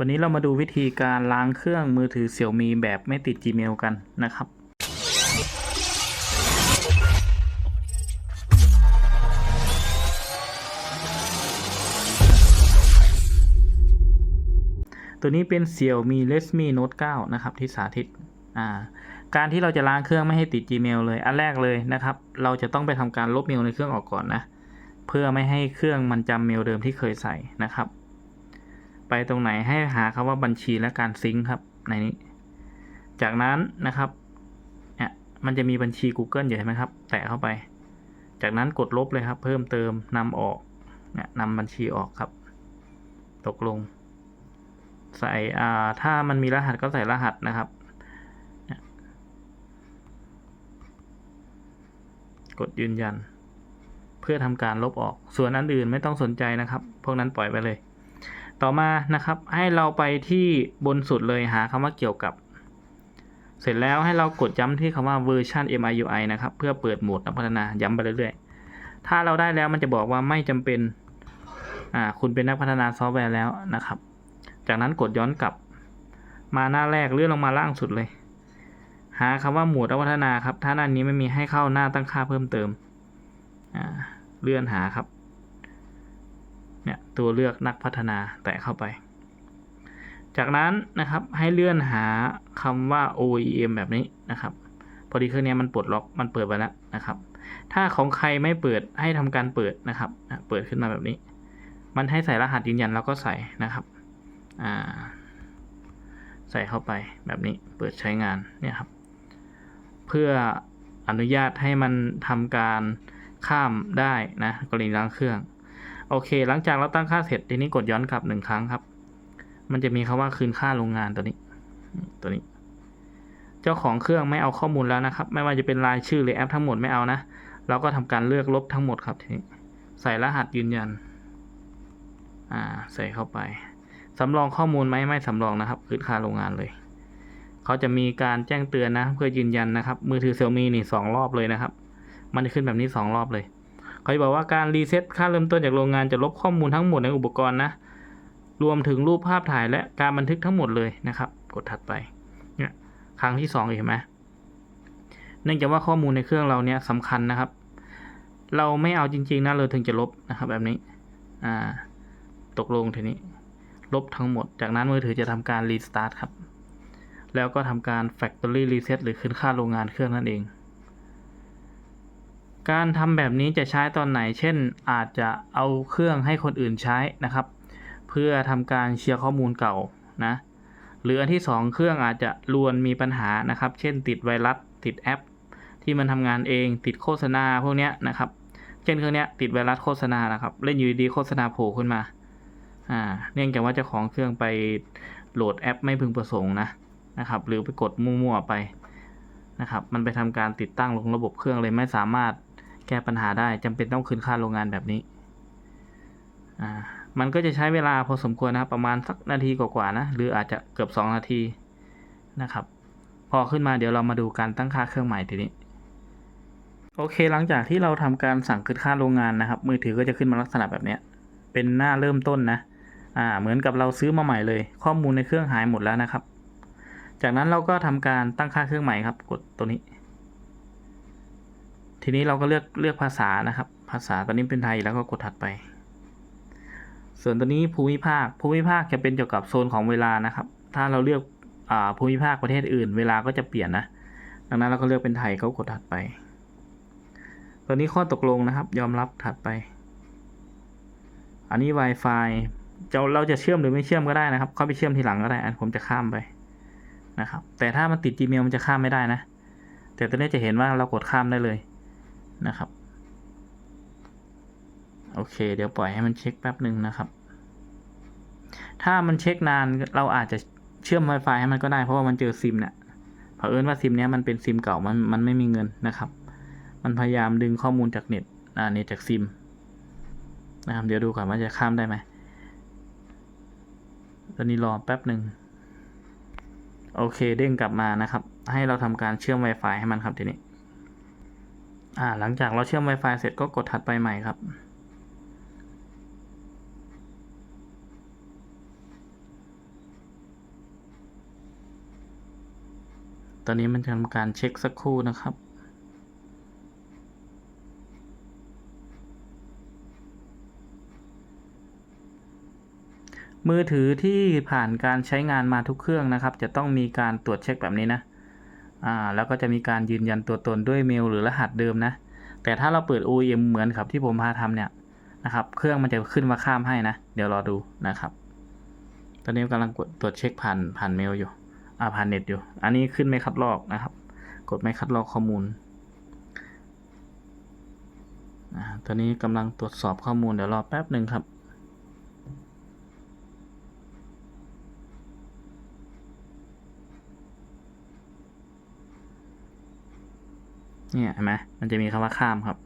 วันนี้เรามาดูวิธีการล้างเครื่องมือถือ Xiaomi แบบไม่ติด Gmail กันนะครับ ตัวนี้เป็น Xiaomi Redmi Note 9 นะครับที่สาธิตอ่าการที่เราจะล้างเครื่องไม่ให้ติด Gmail เลย อันแรกเลยนะครับ เราจะต้องไปทำการลบเมลในเครื่องออกก่อนนะ เพื่อไม่ให้เครื่องมันจำเมลเดิมที่เคยใส่นะครับ ไปตรงไหนให้หาคำว่าบัญชีและการซิงค์ครับในนี้ จากนั้นนะครับเนี่ยมันจะมีบัญชี Google อยู่เห็นไหมครับ แตะเข้าไป จากนั้นกดลบเลยครับ เพิ่มเติมนำออกเนี่ยนำบัญชีออกครับ ตกลง ใส่อ่าถ้ามันมีรหัสก็ใส่รหัสนะครับกดยืนยัน เพื่อทำการลบออก ส่วนอันอื่นไม่ต้องสนใจนะครับ พวกนั้นปล่อยไปเลย ต่อมานะครับให้เราไปที่บนสุดเลยหาคำว่าเกี่ยวกับ เสร็จแล้วให้เรากดย้ำที่คำว่า version MIUI นะครับ เพื่อเปิดโหมดนักพัฒนาย้ำไปเรื่อยๆ ถ้าเราได้แล้วมันจะบอกว่าไม่จำเป็นอ่าคุณเป็นนักพัฒนาซอฟต์แวร์แล้วนะครับ จากนั้นกดย้อนกลับมาหน้าแรกเลื่อนลงมาล่างสุดเลย หาคำว่าหมวดนักพัฒนาครับ ถ้าหน้านี้ไม่มีให้เข้าหน้าตั้งค่าเพิ่มเติมอ่าเลื่อนหาครับ ตัวเลือกนักพัฒนาแตะเข้าไป จากนั้นนะครับให้เลื่อนหาคำว่า OEM แบบนี้นะครับ พอดีเครื่องนี้มันปลดล็อกมันเปิดไปแล้วนะครับ ถ้าของใครไม่เปิดให้ทำการเปิดนะครับ เปิดขึ้นมาแบบนี้ มันให้ใส่รหัสยืนยันแล้วก็ใส่นะครับใส่เข้าไปแบบนี้เปิดใช้งานเนี่ยครับ เพื่ออนุญาตให้มันทำการข้ามได้นะกรณีล้างเครื่อง โอเค หลังจากเราตั้งค่าเสร็จทีนี้กดย้อนกลับหนึ่งครั้งครับ มันจะมีคาว่าคืนค่าโรงงานตัวนี้ ตัวนี้ เจ้าของเครื่องไม่เอาข้อมูลแล้วนะครับ ไม่ว่าจะเป็นรายชื่อหรือแอปทั้งหมดไม่เอานะ เราก็ทำการเลือกลบทั้งหมดครับทีนี้ใส่รหัสยืนยัน อ่า ใส่เข้าไปสำรองข้อมูลไหมไม่สำรองนะครับ คืนค่าโรงงานเลยเขาจะมีการแจ้งเตือนนะ เพื่อยืนยันนะครับ มือถือเซี่ยมี่นี่สองรอบเลยนะครับ มันจะขึ้นแบบนี้สองรอบเลย เขาบอกว่าการรีเซ็ตค่าเริ่มต้นจากโรงงานจะลบข้อมูลทั้งหมดในอุปกรณ์นะ รวมถึงรูปภาพถ่ายและการบันทึกทั้งหมดเลยนะครับ กดถัดไปเนี่ยครั้งที่สองเห็นไหมเนื่องจากว่าข้อมูลในเครื่องเราเนี่ยสำคัญนะครับ เราไม่เอาจริงๆนะเราถึงจะลบนะครับแบบนี้อ่าตกลงทีนี้ ลบทั้งหมด จากนั้นมือถือจะทำการรีสตาร์ทครับ แล้วก็ทำการ Factory Reset หรือคืนค่าโรงงานเครื่องนั่นเอง การทำแบบนี้จะใช้ตอนไหน เช่น อาจจะเอาเครื่องให้คนอื่นใช้นะครับ เพื่อทำการเชียร์ข้อมูลเก่านะ หรืออันที่ 2 เครื่องอาจจะรวนมีปัญหานะครับ เช่น ติดไวรัส ติดแอป ที่มันทำงานเอง ติดโฆษณาพวกนี้นะครับ เช่นเครื่องนี้ติดไวรัสโฆษณานะครับ เล่นอยู่ดีๆโฆษณาโผล่ขึ้นมา อ่า เนื่องจากว่าเจ้าของเครื่องไปโหลดแอปไม่พึงประสงค์นะนะครับ หรือไปกดมั่วๆไปนะครับ มันไปทำการติดตั้งลงระบบเครื่องเลยไม่สามารถ แก้ปัญหาได้จำเป็นต้องคืนค่าโรงงานแบบนี้ อ่า มันก็จะใช้เวลาพอสมควรนะครับ ประมาณสักนาทีกว่าๆนะ หรืออาจจะเกือบ 2 นาทีนะครับ พอขึ้นมาเดี๋ยวเรามาดูการตั้งค่าเครื่องใหม่ทีนี้ โอเค หลังจากที่เราทำการสั่งคืนค่าโรงงานนะครับ มือถือก็จะขึ้นมาลักษณะแบบนี้ เป็นหน้าเริ่มต้นนะ อ่า เหมือนกับเราซื้อมาใหม่เลย ข้อมูลในเครื่องหายหมดแล้วนะครับ จากนั้นเราก็ทำการตั้งค่าเครื่องใหม่ครับ กดตัวนี้ ทีนี้เราก็เลือกเลือกภาษานะครับ ภาษาตอนนี้เป็นไทยแล้วก็กดถัดไป ส่วนตัวนี้ภูมิภาค ภูมิภาคจะเป็นเกี่ยวกับโซนของเวลานะครับ ถ้าเราเลือกอภูมิภาคประเทศอื่น เวลาก็จะเปลี่ยนนะ ดังนั้นเราก็เลือกเป็นไทยก็กดถัดไป ตัวนี้ข้อตกลงนะครับ ยอมรับถัดไป อันนี้ Wi-Fi จะเราจะเชื่อมหรือไม่เชื่อมก็ได้นะครับ เข้าไปเชื่อมทีหลังก็ได้ อันผมจะข้ามไปนะครับ แต่ถ้ามันติด Gmail มันจะข้ามไม่ได้นะ แต่ตัวนี้จะเห็นว่าเรากดข้ามได้เลย นะครับ โอเค เดี๋ยวปล่อยให้มันเช็คแป๊บหนึ่งนะครับ ถ้ามันเช็คนานเราอาจจะเชื่อม Wi-Fi ให้มันก็ได้เพราะว่ามันเจอซิมเนี่ยเผอิญว่าซิมเนี้ยมันเป็นซิมเก่ามันมันไม่มีเงินนะครับ มันพยายามดึงข้อมูลจากเน็ตอ่าเน็ตจากซิมนะครับเดี๋ยวดูก่อนว่าจะข้ามได้ไหมตอนนี้รอแป๊บหนึ่งโอเคเด้งกลับมานะครับ ให้เราทำการเชื่อม Wi-Fi ให้มันครับทีนี้ อ่า หลังจากเราเชื่อม Wi-Fi เสร็จก็กดถัดไปใหม่ครับ ตอนนี้มันจะทำการเช็คสักครู่นะครับมือถือที่ผ่านการใช้งานมาทุกเครื่องนะครับ จะต้องมีการตรวจเช็คแบบนี้นะ อ่าแล้วก็จะมีการยืนยันตัวตนด้วยเมลหรือรหัสเดิมนะ แต่ถ้าเราเปิด OEM เหมือนกับที่ผมพาทำเนี่ยนะครับ เครื่องมันจะขึ้นมาข้ามให้นะ เดี๋ยวรอดูนะครับ ตอนนี้กำลังกดตรวจเช็คผ่านผ่านเมลอยู่อ่าผ่านเน็ตอยู่ อันนี้ขึ้นไม่คัดลอกนะครับ กดไม่คัดลอกข้อมูลอ่าตอนนี้กำลังตรวจสอบข้อมูลเดี๋ยวรอแป๊บหนึ่งครับ เนี่ยเห็นไหมมันจะมีคำว่าข้ามครับ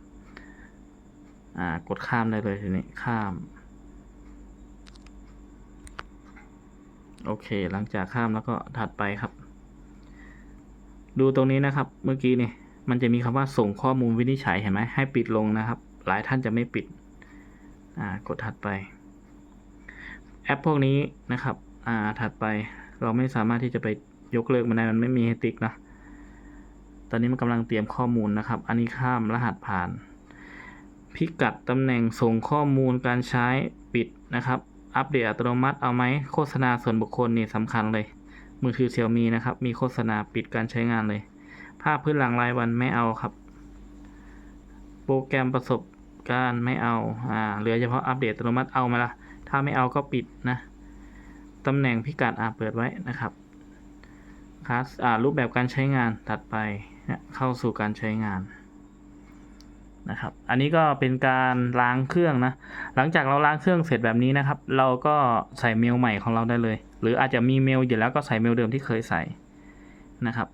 อ่ากดข้ามได้เลยทีนี้ข้าม โอเค หลังจากข้ามแล้วก็ถัดไปครับ ดูตรงนี้นะครับ เมื่อกี้เนี่ยมันจะมีคำว่าส่งข้อมูลวินิจฉัยเห็นไหมให้ปิดลงนะครับ หลายท่านจะไม่ปิด อ่ากดถัดไป แอปพวกนี้นะครับ อ่าถัดไปเราไม่สามารถที่จะไปยกเลิกมันได้มันไม่มีให้ติ๊กนะ ตอนนี้มันกำลังเตรียมข้อมูลนะครับ อันนี้ข้ามรหัสผ่าน พิกัดตำแหน่งส่งข้อมูลการใช้ปิดนะครับ อัปเดตอัตโนมัติเอาไหมโฆษณาส่วนบุคคลนี่สำคัญเลย มือถือเซี่ยมีนะครับ มีโฆษณาปิดการใช้งานเลย ภาพพื้นหลังรายวันไม่เอาครับ โปรแกรมประสบการณ์ไม่เอา อ่า เหลือเฉพาะอัปเดตอัตโนมัติเอาไหมล่ะถ้าไม่เอาก็ปิดนะ ตำแหน่งพิกัดอ่าเปิดไว้นะครับคลาสอ่ารูปแบบการใช้งานถัดไป เข้าสู่การใช้งานนะครับ อันนี้ก็เป็นการล้างเครื่องนะ หลังจากเราล้างเครื่องเสร็จแบบนี้นะครับ เราก็ใส่เมลใหม่ของเราได้เลย หรืออาจจะมีเมลอยู่แล้วก็ใส่เมลเดิมที่เคยใส่นะครับ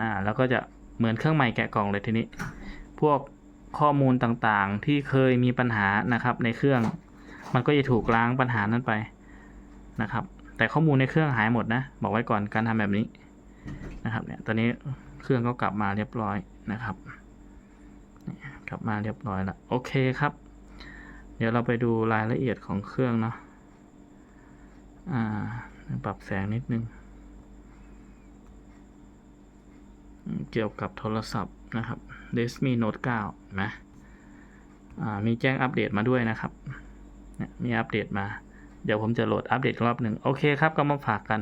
อ่า แล้วก็จะเหมือนเครื่องใหม่แกะกล่องเลยทีนี้ พวกข้อมูลต่างๆที่เคยมีปัญหานะครับ ในเครื่อง มันก็จะถูกล้างปัญหานั้นไปนะครับ แต่ข้อมูลในเครื่องหายหมดนะ บอกไว้ก่อนการทำแบบนี้นะครับ เนี่ย ตอนนี้ เครื่องก็กลับมาเรียบร้อยนะครับกลับมาเรียบร้อยแล้วโอเคครับ เดี๋ยวเราไปดูรายละเอียดของเครื่องเนาะอ่าปรับแสงนิดนึง เกี่ยวกับโทรศัพท์นะครับ Redmi Note 9 นะอ่ามีแจ้งอัปเดตมาด้วยนะครับเนี่ยมีอัปเดตมา เดี๋ยวผมจะโหลดอัปเดตรอบหนึ่ง โอเคครับ ก็มาฝากกัน